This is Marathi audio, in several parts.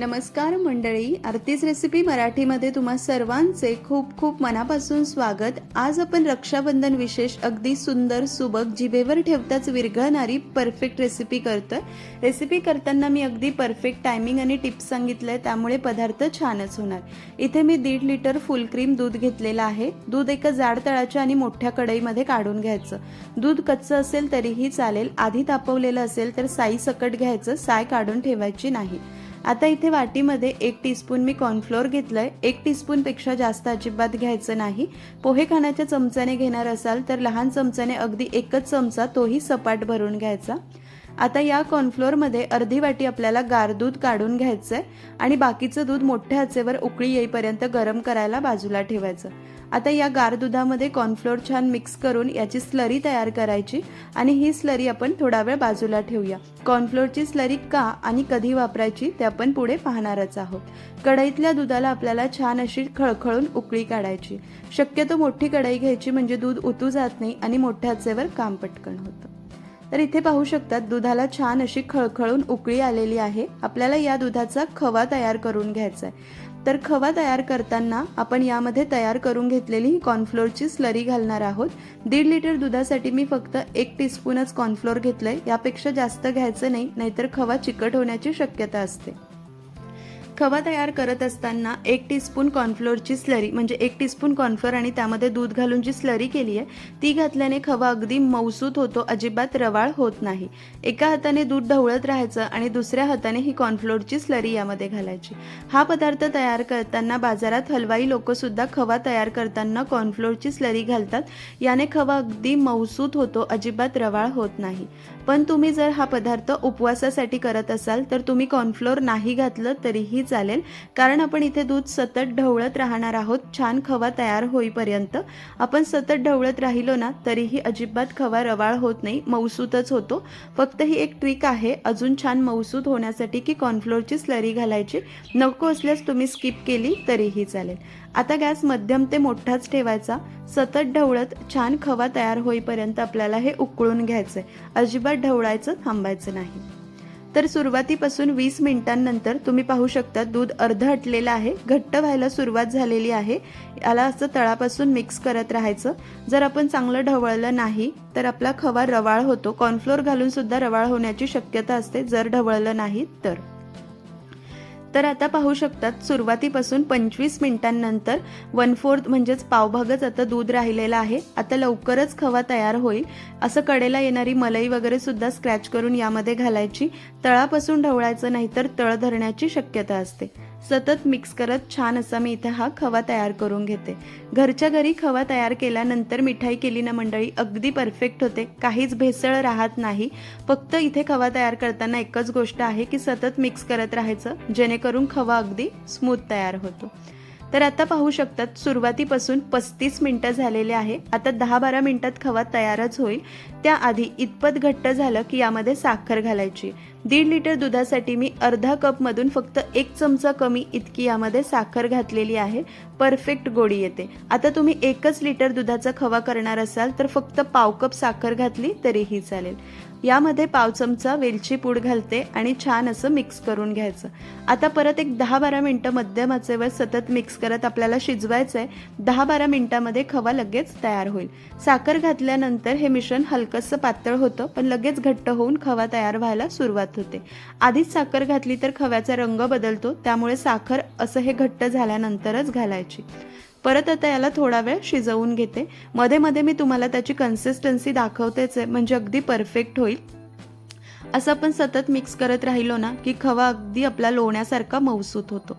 नमस्कार मंडळी आरतीच रेसिपी मराठीमध्ये तुम्हा सर्वांचे खूप खूप मनापासून स्वागत. आज आपण रक्षाबंधन विशेष अगदी सुंदर सुबक जिभेवर ठेवताच विरघळणारी परफेक्ट रेसिपी करतोय. रेसिपी करताना मी अगदी परफेक्ट टायमिंग आणि टिप्स सांगितलंय त्यामुळे पदार्थ छानच होणार. इथे मी दीड लिटर फुल क्रीम दूध घेतलेलं आहे. दूध एका जाड तळाच्या आणि मोठ्या कढईमध्ये काढून घ्यायचं. दूध कच्चं असेल तरीही चालेल. आधी तापवलेलं असेल तर साई सकट घ्यायचं. साय काढून ठेवायची नाही. आता इथे वाटीमध्ये एक टीस्पून मी कॉर्नफ्लोअर घेतलंय. एक टीस्पूनपेक्षा जास्त अजिबात घ्यायचं नाही. पोहे खाण्याच्या चमच्याने घेणार असाल तर लहान चमच्याने अगदी एकच चमचा तोही सपाट भरून घ्यायचा. आता या कॉर्नफ्लोअरमध्ये अर्धी वाटी आपल्याला गार दूध काढून घ्यायचं आहे आणि बाकीचं दूध मोठ्या आचेवर उकळी येईपर्यंत गरम करायला बाजूला ठेवायचं. आता या गार दुधामध्ये कॉर्नफ्लोअर छान मिक्स करून याची स्लरी तयार करायची आणि ही स्लरी आपण थोडा वेळ बाजूला ठेवूया. कॉर्नफ्लोअरची स्लरी का आणि कधी वापरायची ते आपण पुढे पाहणारच आहोत. कढईतल्या दुधाला आपल्याला छान अशी खळखळून उकळी काढायची. शक्यतो मोठी कढई घ्यायची म्हणजे दूध उतू जात नाही आणि मोठ्या आचेवर काम पटकन होतं. तर इथे पाहू शकतात दुधाला छान अशी खळखळून उकळी आलेली आहे. आपल्याला या दुधाचा खवा तयार करून घ्यायचा आहे तर खवा तयार करताना आपण यामध्ये तयार करून घेतलेली ही कॉर्नफ्लोअरची स्लरी घालणार आहोत. दीड लिटर दुधासाठी मी फक्त एक टीस्पूनच कॉर्नफ्लोअर घेतलंय. यापेक्षा जास्त घ्यायचं नाही नाहीतर खवा चिकट होण्याची शक्यता असते. खवा तयार करत असताना एक टीस्पून कॉर्नफ्लोअरची स्लरी म्हणजे एक टीस्पून कॉर्नफ्लोअर आणि त्यामध्ये दूध घालून जी स्लरी केली आहे ती घातल्याने खवा अगदी मौसूत होतो अजिबात रवाळ होत नाही. एका हाताने दूध ढवळत राहायचं आणि दुसऱ्या हाताने ही कॉर्नफ्लोअरची स्लरी यामध्ये घालायची. हा पदार्थ तयार करताना बाजारात हलवाई लोकसुद्धा खवा तयार करताना कॉर्नफ्लोअरची स्लरी घालतात. याने खवा अगदी मौसूत होतो अजिबात रवाळ होत नाही. पण तुम्ही जर हा पदार्थ उपवासासाठी करत असाल तर तुम्ही कॉर्नफ्लोअर नाही घातलं तरीही चालेल. कारण आपण इथे दूध सतत ढवळत राहणार आहोत. छान खवा तयार होईपर्यंत. आपण सतत ढवळत राहिलो ना तरीही अजिबात खवा रवाळ होत नाही मौसूतच होतो. फक्त ही एक ट्रिक आहे अजून छान मौसूत होण्यासाठी की कॉर्नफ्लोअरची स्लरी घालायची. नको असल्यास तुम्ही स्किप केली तरीही चालेल. आता गॅस मध्यम ते मोठाच ठेवायचा. सतत ढवळत छान खवा तयार होईपर्यंत आपल्याला हे उकळून घ्यायचंय. अजिबात ढवळायचं थांबायचं नाही. तर सुरुवातीपासून वीस मिनिटांनंतर तुम्ही पाहू शकता दूध अर्ध हटलेलं आहे घट्ट व्हायला सुरुवात झालेली आहे. याला असं तळापासून मिक्स करत राहायचं. जर आपण चांगलं ढवळलं नाही तर आपला खवा रवाळ होतो. कॉर्नफ्लोअर घालून सुद्धा रवाळ होण्याची शक्यता असते जर ढवळलं नाही तर. तर आता पाहू शकतात सुरुवातीपासून पंचवीस मिनिटांनंतर वन फोर्थ म्हणजेच पावभागच आता दूध राहिलेलं आहे. आता लवकरच खवा तयार होईल. असं कडेला येणारी मलई वगैरे सुद्धा स्क्रॅच करून यामध्ये घालायची. तळापासून ढवळायचं नाही तर तळ धरण्याची शक्यता असते. सतत मिक्स करत छान असा मी इथे हा खवा तयार करून घेते. घरच्या घरी खवा तयार केल्यानंतर मिठाई केली ना मंडळी अगदी परफेक्ट होते. काहीच भेसळ राहत नाही. फक्त इथे खवा तयार करताना एकच गोष्ट आहे की सतत मिक्स करत राहायचं जेणेकरून खवा अगदी स्मूथ तयार होतो. तर आता पाहू शकतात सुरुवातीपासून पस्तीस मिनटं झालेले आहे. आता दहा बारा मिनटात खवा तयारच होईल. त्याआधी इतपत घट्ट झालं की यामध्ये साखर घालायची. दीड लिटर दुधासाठी मी अर्धा कपमधून फक्त एक चमचा कमी इतकी यामध्ये साखर घातलेली आहे. परफेक्ट गोडी येते. आता तुम्ही एकच लिटर दुधाचा खवा करणार असाल तर फक्त पाव कप साखर घातली तरीही चालेल. यामध्ये पाव चमचा वेलची पूड घालते आणि छान असं मिक्स करून घ्यायचं. आता परत एक दहा बारा मिनटं मध्यम आचेवर सतत मिक्स करत आपल्याला शिजवायचं आहे दहा बारा मिनटामध्ये खवा लगेच तयार होईल. साखर घातल्यानंतर हे मिश्रण हलकंसं पातळ होतं पण लगेच घट्ट होऊन खवा तयार व्हायला सुरुवात होते. आधीच साखर घातली तर खव्याचा रंग बदलतो त्यामुळे साखर असं हे घट्ट झाल्यानंतरच घालायची. परत आता याला थोडा वेळ शिजवून घेते. मध्ये मध्ये मी तुम्हाला त्याची कन्सिस्टन्सी दाखवतेच आहे. म्हणजे अगदी परफेक्ट होईल. असं आपण सतत मिक्स करत राहिलो ना की खवा अगदी आपला लोण्यासारखा मौसूत होतो.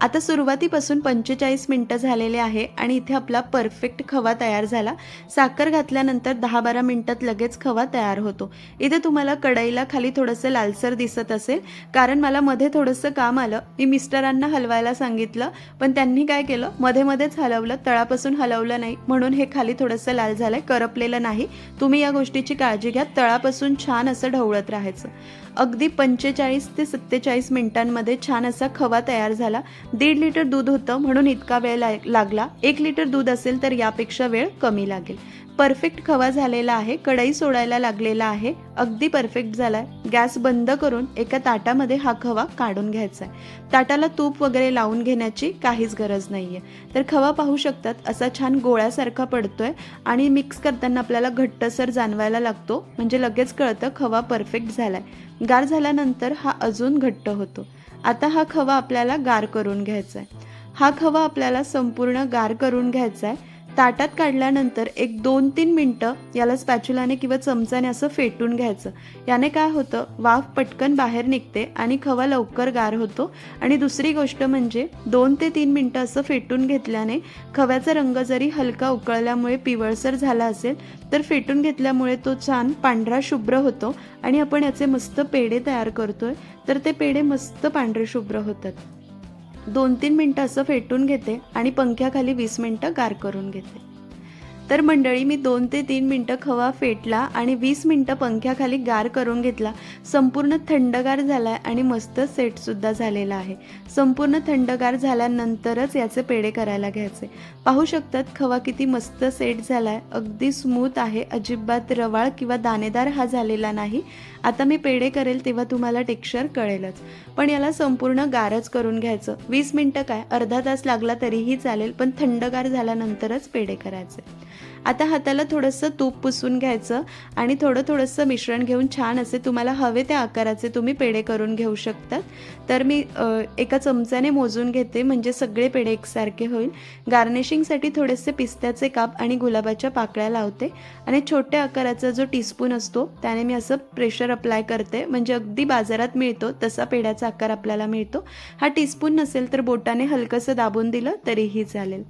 आता सुरुवातीपासून पंचेचाळीस मिनटं झालेले आहे आणि इथे आपला परफेक्ट खवा तयार झाला. साखर घातल्यानंतर दहा बारा मिनटात लगेच खवा तयार होतो. इथे तुम्हाला कढईला खाली थोडंसं लालसर दिसत असेल. कारण मला मध्ये थोडंसं काम आलं. मी मिस्टरांना हलवायला सांगितलं पण त्यांनी काय केलं? मध्ये मध्येच हलवलं तळापासून हलवलं नाही. म्हणून हे खाली थोडंसं लाल झालंय करपलेलं नाही. तुम्ही या गोष्टीची काळजी घ्या. तळापासून छान असं ढवळत राहायचं. अगदी पंचेचाळीस ते सत्तेचाळीस मिनिटांमध्ये छान असा खवा तयार झाला. दीड लिटर दूध होतं म्हणून इतका वेळ लागला. एक लिटर दूध असेल तर यापेक्षा वेळ कमी लागेल. परफेक्ट खवा झालेला आहे कढई सोडायला लागलेला आहे अगदी परफेक्ट झाला आहे गॅस बंद करून एका ताटामध्ये हा खवा काढून घ्यायचा आहे. ताटाला तूप वगैरे लावून घेण्याची काहीच गरज नाही आहे तर खवा पाहू शकतात असा छान गोळ्यासारखा पडतो आहे आणि मिक्स करताना आपल्याला घट्टसर जाणवायला लागतो म्हणजे लगेच कळतं खवा परफेक्ट झाला आहे गार झाल्यानंतर हा अजून घट्ट होतो. आता हा खवा आपल्याला गार करून घ्यायचा आहे. हा खवा आपल्याला संपूर्ण गार करून घ्यायचा आहे. ताटात काढल्यानंतर एक दोन तीन मिनटं याला स्पॅच्युलाने किंवा चमचाने असं फेटून घ्यायचं. याने काय होतं? वाफ पटकन बाहेर निघते आणि खवा लवकर गार होतो. आणि दुसरी गोष्ट म्हणजे दोन ते तीन मिनटं असं फेटून घेतल्याने खव्याचा रंग जरी हलका उकळल्यामुळे पिवळसर झाला असेल तर फेटून घेतल्यामुळे तो छान पांढरा शुभ्र होतो आणि आपण याचे मस्त पेढे तयार करतोय तर ते पेढे मस्त पांढरे शुभ्र होतात. दोन तीन मिनटं असं फेटून घेते आणि पंख्याखाली वीस मिनटं गार करून घेते. तर मंडळी मी दोन ते तीन मिनटं खवा फेटला आणि वीस मिनटं पंख्याखाली गार करून घेतला. संपूर्ण थंडगार झाला आहे आणि मस्त सेटसुद्धा झालेला आहे. संपूर्ण थंडगार झाल्यानंतरच याचे पेढे करायला घ्यायचे. पाहू शकतात खवा किती मस्त सेट झाला आहे अगदी स्मूथ आहे. अजिबात रवाळ किंवा दाणेदार हा झालेला नाही. आता मी पेढे करेल तेव्हा तुम्हाला टेक्स्चर कळेलच. पण याला संपूर्ण गारच करून घ्यायचं. वीस मिनटं काय? अर्धा तास लागला तरीही चालेल पण थंडगार झाल्यानंतरच पेढे करायचे. आता हाताला थोडंसं तूप पुसून घ्यायचं आणि थोडं थोडंसं मिश्रण घेऊन छान असे तुम्हाला हवे त्या आकाराचे तुम्ही पेढे करून घेऊ शकतात. तर मी एका चमच्याने मोजून घेते म्हणजे सगळे पेढे एकसारखे होईल. गार्निशिंगसाठी थोडेसे पिस्त्याचे काप आणि गुलाबाच्या पाकळ्या लावते. आणि छोट्या आकाराचा जो टीस्पून असतो त्याने मी असं प्रेशर अप्लाय करते. म्हणजे अगदी बाजारात मिळतो तसा पेढ्याचा आकार आपल्याला मिळतो. हा टीस्पून नसेल तर बोटाने हलकंसं दाबून दिलं तरीही चालेल.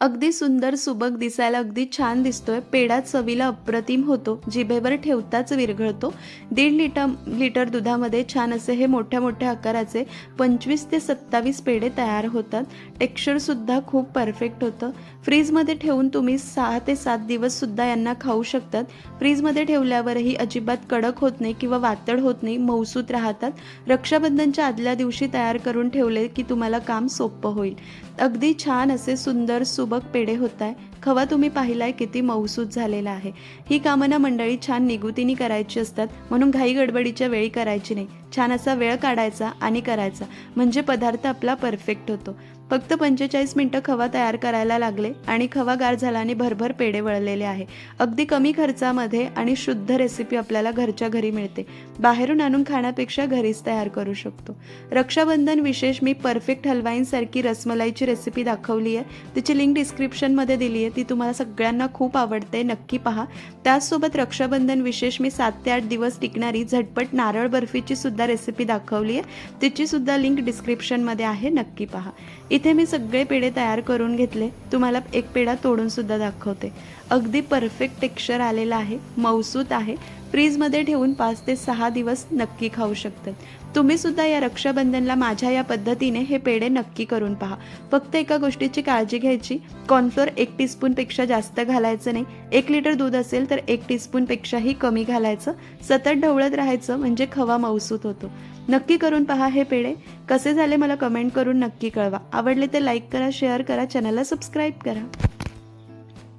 अगदी सुंदर सुबक दिसायला अगदी छान दिसतोय. पेढा चवीला अप्रतिम होतो. जिभेवर ठेवताच विरघळतो. दीड लिटर लिटर दुधामध्ये छान असे हे मोठ्या मोठ्या आकाराचे पंचवीस ते सत्तावीस पेढे तयार होतात. टेक्स्चरसुद्धा खूप परफेक्ट होतं. फ्रीजमध्ये ठेवून तुम्ही सहा ते सात दिवससुद्धा यांना खाऊ शकतात. फ्रीजमध्ये ठेवल्यावरही अजिबात कडक होत नाही किंवा वातड होत नाही मौसूत राहतात. रक्षाबंधनच्या आदल्या दिवशी तयार करून ठेवले की तुम्हाला काम सोपं होईल. अगदी छान असे सुंदर सु सुबक पेढे होत आहे खवा तुम्ही पाहिलाय किती मौसूद झालेला आहे. ही कामना मंडळी छान निगुतीने करायची असतात म्हणून घाई गडबडीच्या वेळी करायची नाही. छान असा वेळ काढायचा आणि करायचा म्हणजे पदार्थ आपला परफेक्ट होतो. फक्त पंचेचाळीस मिनटं खवा तयार करायला लागले आणि खवा गार झाल्याने भरभर पेढे वळलेले आहे. अगदी कमी खर्चामध्ये आणि शुद्ध रेसिपी आपल्याला घरच्या घरी मिळते. बाहेरून आणून खाण्यापेक्षा घरीच तयार करू शकतो. रक्षाबंधन विशेष मी परफेक्ट हलवाईंसारखी रसमलाईची रेसिपी दाखवली आहे तिची लिंक डिस्क्रिप्शनमध्ये दिली आहे ती तुम्हाला सगळ्यांना खूप आवडते. नक्की पहा. त्याचसोबत रक्षाबंधन विशेष मी सात ते आठ दिवस टिकणारी झटपट नारळ बर्फीची सुद्धा रेसिपी दाखवली आहे. तिची सुद्धा लिंक डिस्क्रिप्शनमध्ये आहे. नक्की पहा. इथे मी सगळे पेढे तयार करून घेतले. तुम्हाला एक पेढा तोडून सुद्धा दाखवते. अगदी परफेक्ट टेक्स्चर आलेलं आहे. मौसूत आहे. फ्रीजमध्ये ठेवून पाच ते सहा दिवस नक्की खाऊ शकतात तुम्ही सुद्धा या रक्षाबंधनला माझ्या या पद्धतीने हे पेढे नक्की करून पहा. फक्त एका गोष्टीची काळजी घ्यायची कॉर्नफ्लोअर एक टीस्पूनपेक्षा जास्त घालायचं नाही. एक लिटर दूध असेल तर एक टीस्पूनपेक्षाही कमी घालायचं. सतत ढवळत राहायचं म्हणजे खवा मौसूत होतो. नक्की करून पहा हे पेढे. कसे झाले मला कमेंट करून नक्की कळवा. आवडले तर लाईक करा शेअर करा चॅनलला सबस्क्राईब करा.